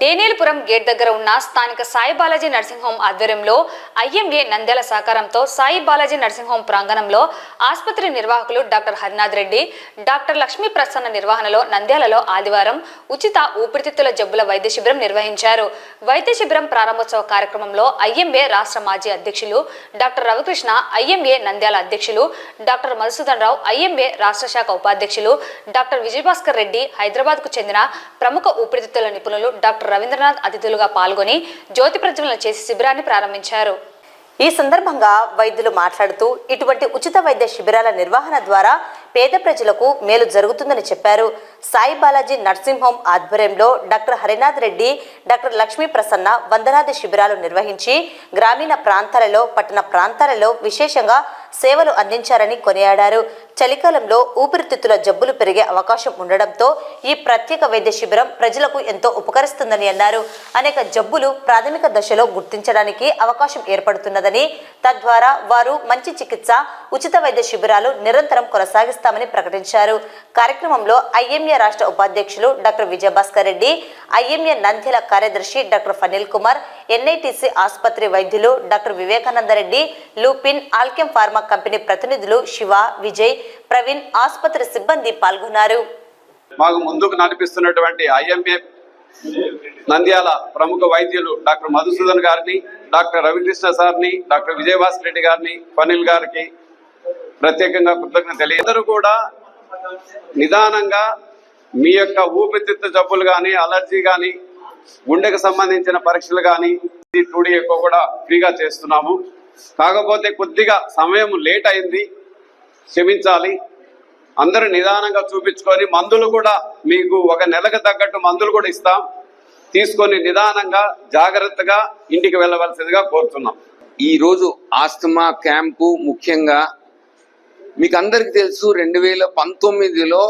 డేనేల్పురం gate దగ్గర ఉన్న స్థానిక సాయి బాలాజీ నర్సింగ్ హోమ్ ఆధ్వర్యంలో ఐఎంఏ నంద్యాల సహకారంతో సాయి బాలాజీ నర్సింగ్ హోమ్ ప్రాంగణంలో ఆసుపత్రి నిర్వాహకులు డాక్టర్ హరినాథ్ రెడ్డి డాక్టర్ లక్ష్మీ ప్రసన్న నిర్వహణలో నంద్యాలలో ఆదివారం ఉచిత ఊపిరితిత్తుల జబ్బుల వైద్య శిబిరం నిర్వహించారు. వైద్య శిబిరం ప్రారంభోత్సవ కార్యక్రమంలో ఐఎంఏ రాష్ట్ర మాజీ అధ్యక్షులు డాక్టర్ రవికృష్ణ ఐఎంఏ నంద్యాల అధ్యక్షులు డాక్టర్ మధుసూదన్ రావు ఐఎంఏ రాష్ట్ర శాఖ ఉపాధ్యక్షులు డాక్టర్ విజయభాస్కర్ రెడ్డి హైదరాబాద్కు చెందిన ప్రముఖ ఊపిరితిత్తుల నిపుణులు డాక్టర్ రవీంద్రనాథ్ అతిథులుగా పాల్గొని జ్యోతి ప్రజ్వలన చేసి శిబిరాన్ని ప్రారంభించారు. ఈ సందర్భంగా వైద్యులు మాట్లాడుతూ ఇటువంటి ఉచిత వైద్య శిబిరాల నిర్వహణ ద్వారా పేద ప్రజలకు మేలు జరుగుతుందని చెప్పారు. సాయి బాలాజీ నర్సింగ్ హోమ్ ఆధ్వర్యంలో డాక్టర్ హరినాథ్ రెడ్డి డాక్టర్ లక్ష్మీ ప్రసన్న వందనాది శిబిరాలు నిర్వహించి గ్రామీణ ప్రాంతాలలో పట్టణ ప్రాంతాలలో విశేషంగా సేవలు అందించారని కొనియాడారు. చలికాలంలో ఊపిరితిత్తుల జబ్బులు పెరిగే అవకాశం ఉండడంతో ఈ ప్రత్యేక వైద్య శిబిరం ప్రజలకు ఎంతో ఉపకరిస్తుందని అన్నారు. అనేక జబ్బులు ప్రాథమిక దశలో గుర్తించడానికి అవకాశం ఏర్పడుతున్నదని తద్వారా వారు మంచి చికిత్స ఉచిత వైద్య శిబిరాలు నిరంతరం కొనసాగిస్తామని ప్రకటించారు. కార్యక్రమంలో ఐఎంఏ రాష్ట్ర ఉపాధ్యక్షులు డాక్టర్ విజయభాస్కర్ రెడ్డి ఐఎంఏ నంద్యాల కార్యదర్శి డాక్టర్ ఫనిల్ కుమార్ ఎన్ఐటిసి ఆసుపత్రి వైద్యులు doctor Vivekananda Reddy Lupin Alkem pharma company ప్రతినిధులు శివ విజయ్ ప్రవీణ్ ఆసుపత్రి సిబ్బంది పాల్గొన్నారు. మాకు ముందుకు నడిపిస్తున్నటువంటి ఐఎంఏ నంద్యాల ప్రముఖ వైద్యులు డాక్టర్ మధుసూదన్ గారిని డాక్టర్ రవికృష్ణ సార్ని డాక్టర్ విజయభాస్కర్ రెడ్డి గారిని పనిల్ గారికి ప్రత్యేకంగా కృతజ్ఞత తెలియదు కూడా నిదానంగా మీ యొక్క ఊపిరితిత్తు జబ్బులు కానీ అలర్జీ కానీ గుండెకు సంబంధించిన పరీక్షలు కానీ టూడీ ఎక్కువ కూడా ఫ్రీగా చేస్తున్నాము. కాకపోతే కొద్దిగా సమయం లేట్ అయింది. క్షమించాలి. అందరూ నిదానంగా చూపించుకొని మందులు కూడా మీకు ఒక నెలకు తగ్గట్టు మందులు కూడా ఇస్తాం. తీసుకొని నిదానంగా జాగ్రత్తగా ఇంటికి వెళ్ళవలసిందిగా కోరుతున్నాం. ఈరోజు ఆస్తమా క్యాంపు ముఖ్యంగా మీకు అందరికి తెలుసు రెండు వేల పంతొమ్మిదిలో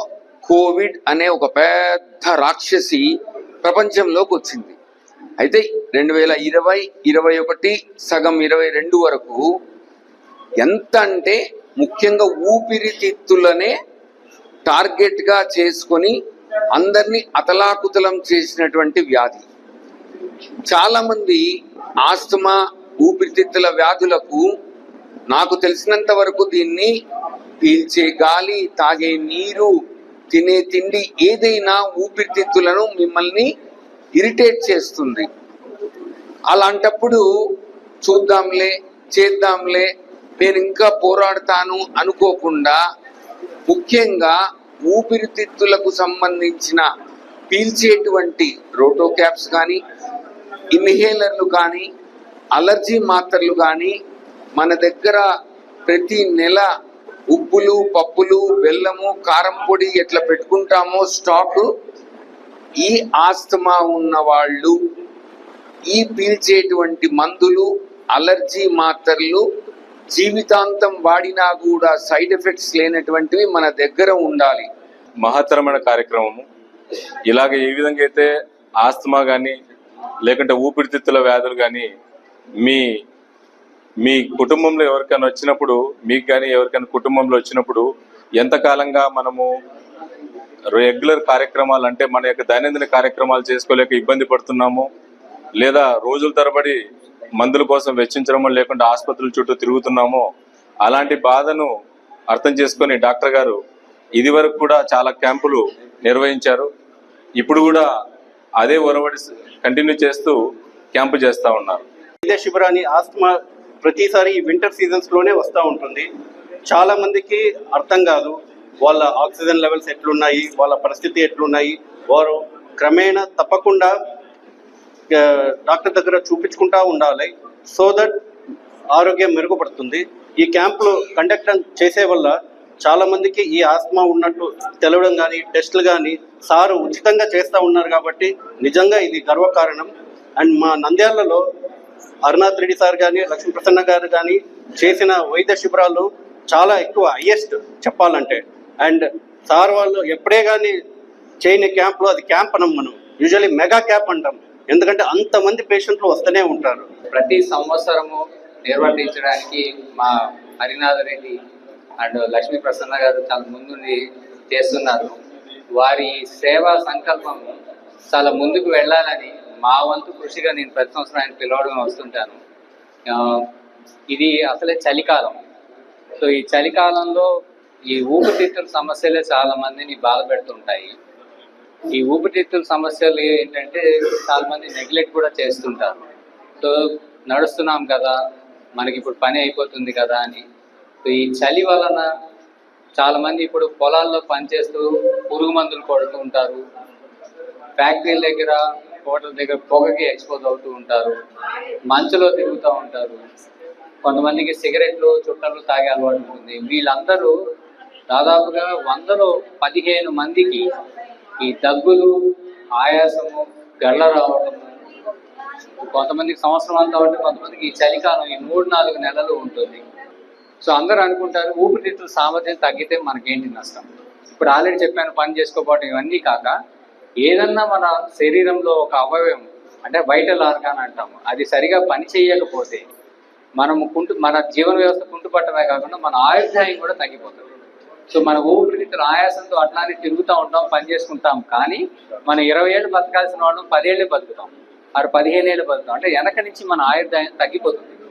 కోవిడ్ అనే ఒక పెద్ద రాక్షసి ప్రపంచంలోకి వచ్చింది. అయితే రెండు వేల ఇరవై ఇరవై ఒకటి సగం ఇరవై రెండు వరకు ఎంత అంటే ముఖ్యంగా ఊపిరితిత్తులనే టార్గెట్గా చేసుకొని అందరినీ అతలాకుతలం చేసినటువంటి వ్యాధి. చాలామంది ఆస్తమా ఊపిరితిత్తుల వ్యాధులకు నాకు తెలిసినంత వరకు దీన్ని పీల్చే గాలి తాగే నీరు తినే తిండి ఏదైనా ఊపిరితిత్తులను మిమ్మల్ని ఇరిటేట్ చేస్తుంది. అలాంటప్పుడు చూద్దాంలే చేద్దాంలే నేను ఇంకా పోరాడతాను అనుకోకుండా ముఖ్యంగా ఊపిరితిత్తులకు సంబంధించిన పీల్చేటువంటి రోటోక్యాప్స్ కానీ ఇన్హేలర్లు కానీ అలర్జీ మాత్రలు కానీ మన దగ్గర ప్రతి నెల ఉప్పులు పప్పులు బెల్లము కారం పొడి ఎట్లా పెట్టుకుంటామో స్టాక్ ఈ ఆస్తమా ఉన్న వాళ్ళు ఈ పీల్చేటువంటి మందులు అలర్జీ మాత్రలు జీవితాంతం వాడినా కూడా సైడ్ ఎఫెక్ట్స్ లేనటువంటివి మన దగ్గర ఉండాలి. మహత్తరమైన కార్యక్రమము. ఇలాగ ఏ విధంగా అయితే ఆస్తమా కానీ లేకుంటే ఊపిరితిత్తుల వ్యాధులు కానీ మీ మీ కుటుంబంలో ఎవరికైనా వచ్చినప్పుడు మీకు కానీ ఎవరికైనా కుటుంబంలో వచ్చినప్పుడు ఎంతకాలంగా మనము రెగ్యులర్ కార్యక్రమాలు అంటే మన యొక్క దైనందిన కార్యక్రమాలు చేసుకోలేక ఇబ్బంది పడుతున్నాము? లేదా రోజుల తరబడి మందుల కోసం వెచ్చించడమో లేకుండా ఆసుపత్రుల చుట్టూ తిరుగుతున్నామో? అలాంటి బాధను అర్థం చేసుకొని డాక్టర్ గారు ఇది వరకు కూడా చాలా క్యాంపులు నిర్వహించారు. ఇప్పుడు కూడా అదే ఒరవడి కంటిన్యూ చేస్తూ క్యాంపు చేస్తూ ఉన్నారు. శిబిరాన్ని ఆస్తమా ప్రతిసారి ఈ వింటర్ సీజన్స్లోనే వస్తూ ఉంటుంది. చాలామందికి అర్థం కాదు వాళ్ళ ఆక్సిజన్ లెవెల్స్ ఎట్లున్నాయి వాళ్ళ పరిస్థితి ఎట్లున్నాయి. వారు క్రమేణా తప్పకుండా డాక్టర్ దగ్గర చూపించుకుంటా ఉండాలి. సో దట్ ఆరోగ్యం మెరుగుపడుతుంది. ఈ క్యాంపులు కండక్ట్ చేసే వల్ల చాలామందికి ఈ ఆస్తమా ఉన్నట్టు తెలవడం కానీ టెస్టులు కానీ సారు ఉచితంగా చేస్తూ ఉన్నారు కాబట్టి నిజంగా ఇది గర్వకారణం. అండ్ మా నంద్యాలలో అరుణాథ్ రెడ్డి సార్ కానీ లక్ష్మీ ప్రసన్న గారు కానీ చేసిన వైద్య శిబిరాలు చాలా ఎక్కువ హయ్యెస్ట్ చెప్పాలంటే. అండ్ సార్ వాళ్ళు ఎప్పుడే కానీ చేయని క్యాంప్లో అది క్యాంప్ అనం మనం. యూజువల్లీ మెగా క్యాంప్ అంటాం. ఎందుకంటే అంతమంది పేషెంట్లు వస్తూనే ఉంటారు. ప్రతి సంవత్సరము నిర్వర్తించడానికి మా హరినాథ రెడ్డి అండ్ లక్ష్మీ ప్రసన్న గారు చాలా ముందుండి చేస్తున్నారు. వారి సేవా సంకల్పము చాలా ముందుకు వెళ్ళాలని మా వంతు కృషిగా నేను ప్రతి సంవత్సరం ఆయన పిలవడం వస్తుంటాను. ఇది అసలే చలికాలం. సో ఈ చలికాలంలో ఈ ఊపిరితిత్తుల సమస్యలే చాలా మందిని బాధ పెడుతుంటాయి. ఈ ఊపిరితిత్తుల సమస్యలు ఏంటంటే చాలా మంది నెగ్లెక్ట్ కూడా చేస్తుంటారు. సో నడుస్తున్నాం కదా మనకి ఇప్పుడు పని అయిపోతుంది కదా అని. సో ఈ చలి వలన చాలా మంది ఇప్పుడు పొలాల్లో పనిచేస్తూ పురుగు మందులు కొడుతూ ఉంటారు. ఫ్యాక్టరీల దగ్గర కోటల దగ్గర పొగకి ఎక్స్పోజ్ అవుతూ ఉంటారు. మంచులో తిరుగుతూ ఉంటారు. కొంతమందికి సిగరెట్లు చుట్టలు తాగే అలవాటు ఉంటుంది. వీళ్ళందరూ దాదాపుగా వందలో పదిహేను మందికి ఈ దగ్గులు ఆయాసము గళ్ళ రావడము కొంతమందికి సంవత్సరం అంతా ఉంటే కొంతమందికి ఈ చలికాలం ఈ మూడు నాలుగు నెలలు ఉంటుంది. సో అందరూ అనుకుంటారు ఊపిరితిత్తుల సామర్థ్యం తగ్గితే మనకేంటి నష్టం? ఇప్పుడు ఆల్రెడీ చెప్పాను పని చేసుకోకపోవడం ఇవన్నీ కాక ఏదన్నా మన శరీరంలో ఒక అవయవం అంటే వైటల్ ఆర్గాన్ అంటాము అది సరిగా పని చేయకపోతే మనము కుంటు మన జీవన వ్యవస్థ కుంటుపట్టమే కాకుండా మన ఆయుర్దాయం కూడా తగ్గిపోతుంది. సో మన ఊపిరితిత్తుల ఆయాసంతో అట్లానే తిరుగుతూ ఉంటాం పని చేసుకుంటాం కానీ మనం ఇరవై ఏళ్ళు బతకాల్సిన వాళ్ళం పదేళ్ళు బతుకుతాం. ఆరు పదిహేను ఏళ్ళు బతుకుతాం. అంటే వెనక నుంచి మన ఆయుర్దాయం తగ్గిపోతుంది.